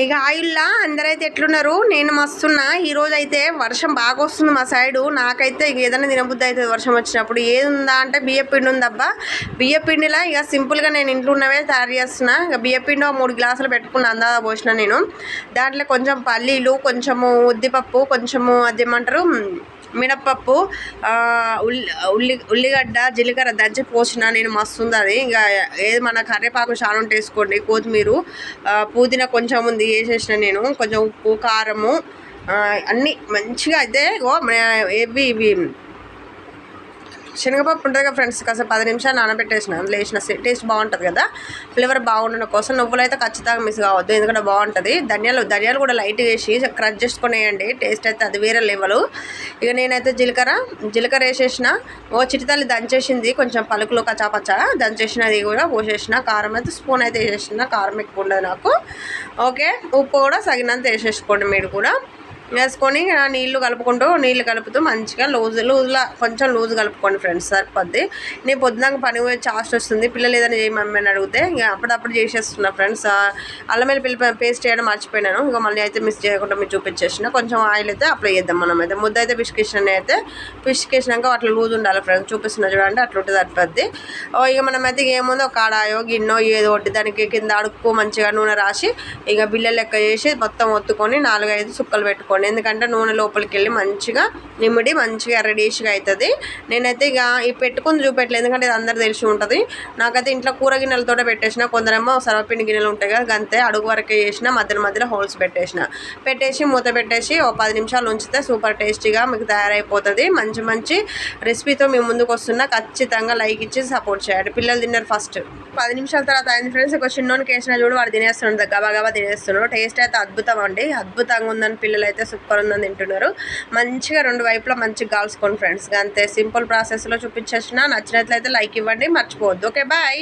ఇక ఆయుల్లా అందరైతే ఎట్లున్నారు? నేను మస్తున్నా. ఈ రోజు అయితే వర్షం బాగా వస్తుంది మా సైడు. నాకైతే ఇక ఏదైనా తినబుద్ధి అవుతుంది వర్షం వచ్చినప్పుడు. ఏది ఉందా అంటే బియ్య పిండి ఉందబ్బా బియ్య పిండిలా ఇక సింపుల్గా నేను ఇంట్లో ఉన్నవే తయారు చేస్తున్నా. ఇక బియ్య పిండి మూడు గ్లాసులు పెట్టుకుని అందాదా పోసిన నేను. దాంట్లో కొంచెం పల్లీలు కొంచెము ఉద్దిపప్పు కొంచెము అదేమంటారు మినప్పప్పు ఉల్లి ఉల్లి ఉల్లిగడ్డ జీలకర్ర దంచి పోసిన నేను మస్తు ఉంది అది ఇంకా ఏది మన కరివేపాకు చాలా ఉంటే వేసుకోండి. కొత్తిమీర పుదీనా కొంచెం ఉంది వేసేసిన నేను. కొంచెం ఉప్పు కారము అన్నీ మంచిగా అయితే ఇవి ఏవి ఇవి శనగపప్పు ఉంటుంది కదా ఫ్రెండ్స్ కాసేపు పది నిమిషాలు నానబెట్టేసిన అందులో వేసిన టేస్ట్ బాగుంటుంది కదా. ఫ్లేవర్ బాగుండడం కోసం నువ్వులు అయితే ఖచ్చితంగా మిస్ కావద్దు ఎందుకంటే బాగుంటుంది. ధనియాలు ధనియాలు కూడా లైట్ వేసి క్రష్ చేసుకునేయండి టేస్ట్ అయితే అది వేరే లెవెల్. ఇక నేనైతే జీలకర్ర జీలకర్ర వేసేసిన. ఓ చిటితల్లి దంచేసింది కొంచెం పలుకులు కచాపచ్చ దంచేసినది కూడా పోసేసిన. కారం అయితే స్పూన్ అయితే వేసేసిన కారం ఎక్కువ ఉండదు నాకు. ఓకే ఉప్పు కూడా సగినంత వేసేసుకోండి మీరు కూడా. వేసుకొని నీళ్ళు కలుపుకుంటూ నీళ్ళు కలుపుతూ మంచిగా లూజ్ లూజ్లా కొంచెం లూజ్ కలుపుకోండి ఫ్రెండ్స్ సరిపోద్ది నేను పొద్దున్నాక పని చాస్ట్ వస్తుంది. పిల్లలు ఏదైనా చేయమని అని అడిగితే ఇక అప్పుడప్పుడు చేసేస్తున్నా ఫ్రెండ్స్. అల్లం పిల్ల పేస్ట్ చేయడం మర్చిపోయినాను. ఇంకా మళ్ళీ అయితే మిస్ చేయకుండా మీరు చూపించేసిన. కొంచెం ఆయిల్ అయితే అప్లై చేద్దాం మనం అయితే. ముద్ద అయితే పిసికేసిన అయితే పిసికేసినాక అట్లా లూజ్ ఉండాలి ఫ్రెండ్స్. చూపిస్తున్నా చూడండి అట్లా ఉంటుంది సరిపోద్ది. ఓ ఇక మనం అయితే ఏముందో ఒక కాడాయో గిన్నో ఏదో ఒకటి దానికి కింద అడుక్కు మంచిగా నూనె రాసి ఇక బిల్లలు లెక్క చేసి మొత్తం ఒత్తుకొని నాలుగైదు సుక్కలు పెట్టుకోండి. ఎందుకంటే నూనె లోపలికి వెళ్ళి మంచిగా నిమిడి మంచిగా రెడీష్గా అవుతుంది నేనైతే ఇక ఈ పెట్టుకుని చూపెట్టలేదు ఎందుకంటే ఇది అందరు తెలిసి ఉంటుంది. నాకైతే ఇంట్లో కూర గిన్నెలతో పెట్టేసిన. కొందరేమో సర్వపిండి గిన్నెలు ఉంటాయి కదా అంతే అడుగు వరకే చేసిన. మధ్యలో మధ్యలో హోల్స్ పెట్టేసిన. పెట్టేసి మూత పెట్టేసి ఓ పది నిమిషాలు ఉంచితే సూపర్ టేస్టీగా మీకు తయారైపోతుంది. మంచి మంచి రెసిపీతో మేము ముందుకు వస్తున్నా. ఖచ్చితంగా లైక్ ఇచ్చి సపోర్ట్ చేయండి. పిల్లలు తిన్నారు ఫస్ట్. పది నిమిషాల తర్వాత అయింది ఫ్రెండ్స్. ఒక చిన్నోనికి వేసిన చూడు వాడు తినేస్తున్నాడు. గబా గబా తినేస్తున్నాడు. టేస్ట్ అయితే అద్భుతం అండి. అద్భుతంగా ఉందని పిల్లలు అయితే సూపర్ ఉందని తింటున్నారు. మంచిగా రెండు వైపులా మంచిగా కాల్చుకోండి ఫ్రెండ్స్. అంతే సింపుల్ ప్రాసెస్లో చూపించేసిన నచ్చినట్లయితే లైక్ ఇవ్వండి మర్చిపోవద్దు. Okay bye.